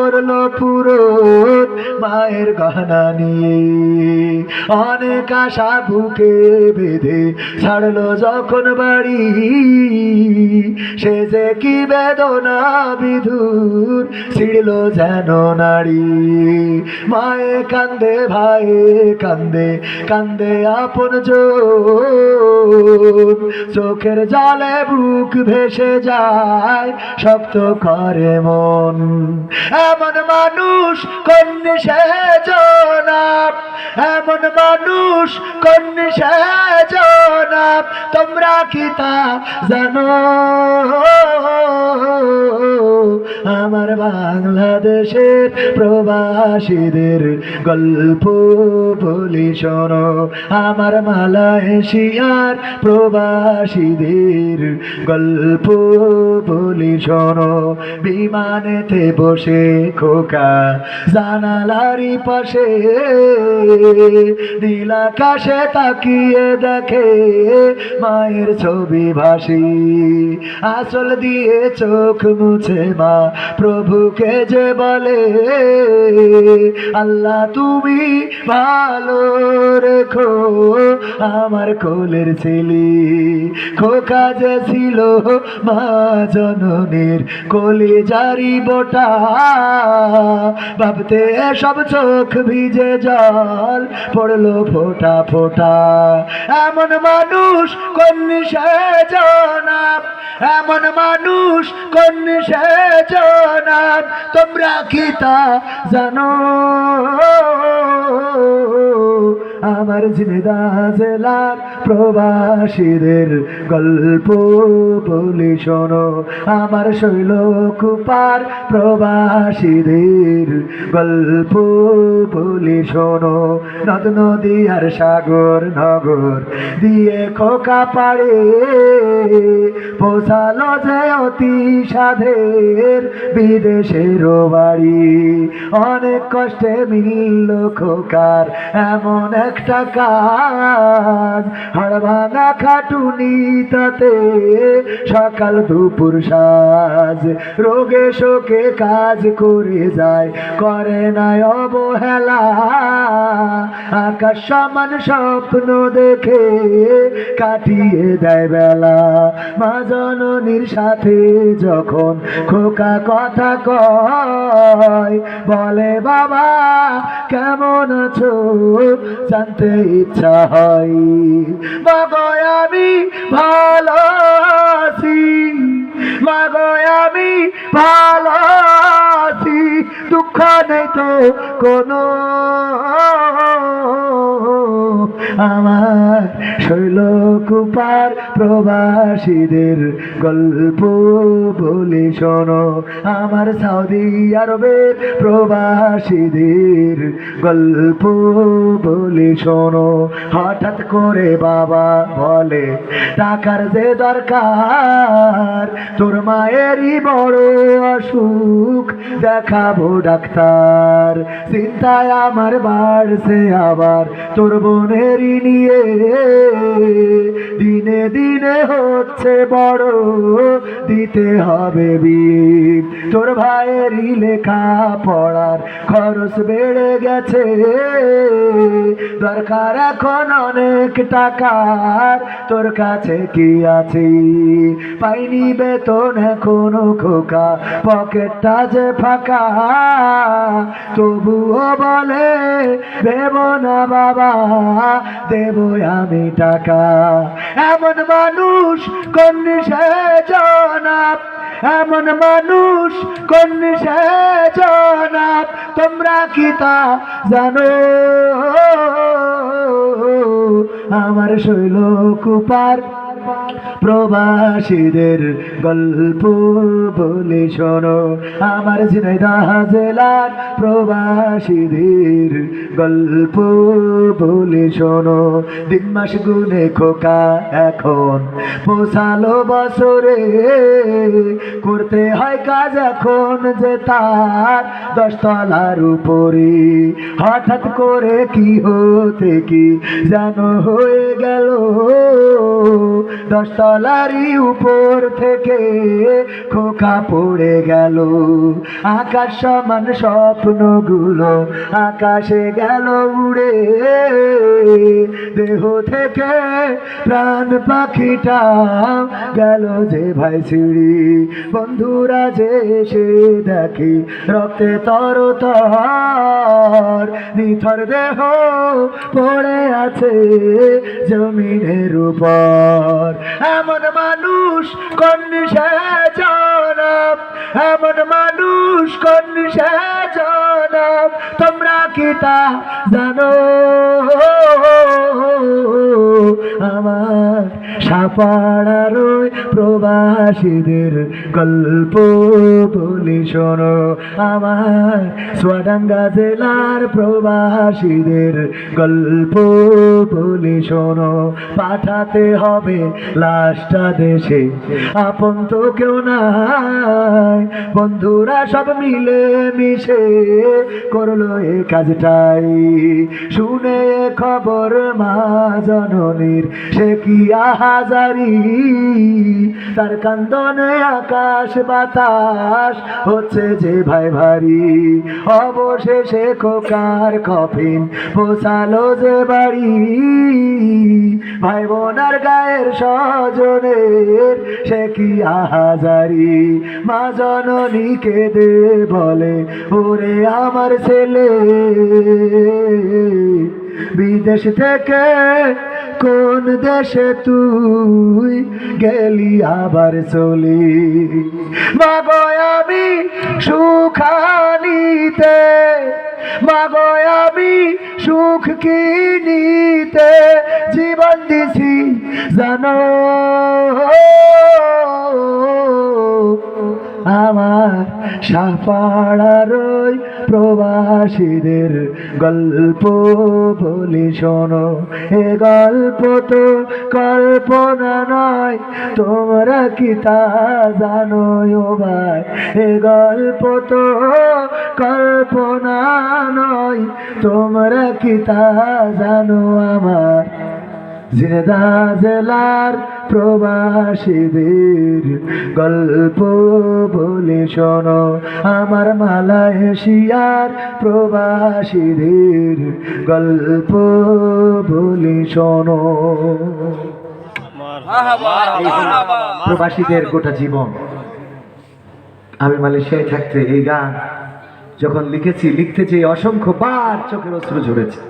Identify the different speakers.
Speaker 1: করল পুরো মায়ের গহনা নিয়ে। অনেক আশা বুকে বেঁধে ছাড়লো যখন বাড়ি। সে যে কি বেদনা বিধুর ছিড়ল যেন নারী মায়ে কান্দে ভাইয়ে কান্দে কান্দে আপন চোখের জলে বুক ভেসে যায়, শক্ত করে মন। এমন মানুষ কন্যে সেজনাপ এমন মানুষ কন্যে সেজনাপ তোমরা কি তা জানো? আমার বাংলাদেশের প্রবাসীদের গল্প বলি শোনো। আমার মালয়েশিয়ার প্রবাসীদের গল্প বলি শোনো। বিমানেতে বসে খোকা জানালারি পাশে নীলাকাশে তাকিয়ে দেখে মায়ের ছবি ভাসি। আসল দিয়ে চোখ মুছে মা প্রভুকে যে বলে, আল্লাহ, তুমি ভালো রেখো। আমার কোলের ছেলে খোকা যে ছিল মা জননীর কোলে জারি বোটা, ভাবতে সব চোখ ভিজে জল পড়ল ফোটা ফোটা। এমন মানুষ কন্যা সেজনাব এমন মানুষ কন্যা সেজনাব তোমরা কি তা জানো? আমার জিনেদা জেলার প্রবাসীদের গল্প বলি শোনো। আমার শৈল কুপার প্রবাসীদের গল্প বলি শোনো। নদ, নদী আর সাগর, নগর দিয়ে খোকা পাড়ে পোষালো যে অতি সাধের বিদেশের বাড়ি। অনেক কষ্টে মিলল খোকার এমন একটা কাজ, হাড় ভাঙা খাটুনি তাতে সকাল দুপুর সাজ। রোগে শোকে কাজ করে যায়, করে না অবহেলা। আকাশ সমান স্বপ্ন দেখে কাটিয়ে দেয় বেলা। মা জননীর সাথে যখন খোকা কথা কয়, বলে, বাবা, কেমন আছো? জানতে ইচ্ছা হয়। মাগো আমি ভালো আছি মাগো আমি দুঃখ নেই তো কোনো। আমার শৈল কুপার প্রবাসীদের গল্প বলি শোনো। আমার সৌদি আরবের প্রবাসীদের গল্প বলি শোনো। হঠাৎ করে বাবা বলে, টাকার যে দরকার, তোর মায়েরই বড় অসুখ, দেখাবো ডাক্তার। চিন্তায় আমার বাড়ছে আবার, তোর বোনেরই নিয়ে দিনে দিনে হচ্ছে বড়, দিতে হবে বিয়ে তোর ভাইয়েরই লেখা পড়ার খরচ বেড়ে গেছে। দরকার এখন অনেক টাকার, তোর কাছে কি আছে? পাইনি বেতন, এখনও খোকা, পকেটটা যে ফাঁকা। তবুও বলে দেব না বাবা, দেব আমি টাকা এমন মানুষ কোন জনাব? এমন মানুষ কোন জনাব? তোমরা কি তা জানো? আমার শৈল কুপার প্রবাসীদের গল্প বলে শোনো। আমার ঝিনাইদহ জেলার প্রবাসীদের গল্প বলে শোনো। দিন মাস গুনে খোকা এখন পোষালো বছরে। করতে হয় কাজ এখন যে তার দশতলার উপরে। হঠাৎ করে কি হতে কি যেন হয়ে গেল। দশতলারই উপর থেকে খোকা পড়ে গেল। আকাশ সমান স্বপ্নগুলো আকাশে গেল উড়ে। দেহ থেকে প্রাণ পাখিটা গেল যে ভাই সিঁড়ি। বন্ধুরা যে এসে দেখি, রক্তে তর তর নিথর দেহ পড়ে আছে জমিনের উপর। এমন মানুষ কোন সে জনম, এমন মানুষ কোন সে জনম? তোমরা কি তা জানো? আমার সাপাড়ার প্রবাসীদের গল্প বলি শোনো। আমার সোয়াডাঙ্গা জেলার প্রবাসীদের গল্প বলি শোনো। পাঠাতে হবে লাশটা দেশে, আপন তো কেউ নাই। বন্ধুরা সব মিলে মিশে করল এ কাজটাই। শুনে খবর মা জননীর, সে কি আহাজারি? তার কান্দনে আকাশ বাতাস হচ্ছে যে ভাই ভারী। অবশেষে খোকার কফিন পোষালো যে বাড়ি। ভাই বোনার গায়ের স্বজনের সে কি আহাজারি? মা জননী কেঁদে বলে, ওরে আমার ছেলে। বিদেশ থেকে কোন দেশে তুই গেলি আবার চলি? মাগো আমি সুখানিতে, মাগো আমি সুখ কিনিতে জীবন দিছি জানো? আমার সাপাড়ার ওই প্রবাসীদের গল্প বলি শোনো। এ গল্প তো কল্পনা নয়, তোমরা কি তা জানো ভাই? এ গল্প তো কল্পনা নয়, তোমরা কি তা জানো আমার জিনেদা জেলার প্রবাসীদের গল্প বলে শোনো। আমার মালা এশিয়ার প্রবাসীদের গল্প বলে শোনো। প্রবাসীদের গোটা জীবন। আমি মালয়েশিয়ায় থাকতে এই গান যখন লিখেছি লিখতে যে অসংখ্য বার চোখের অস্ত্র ঝরেছে।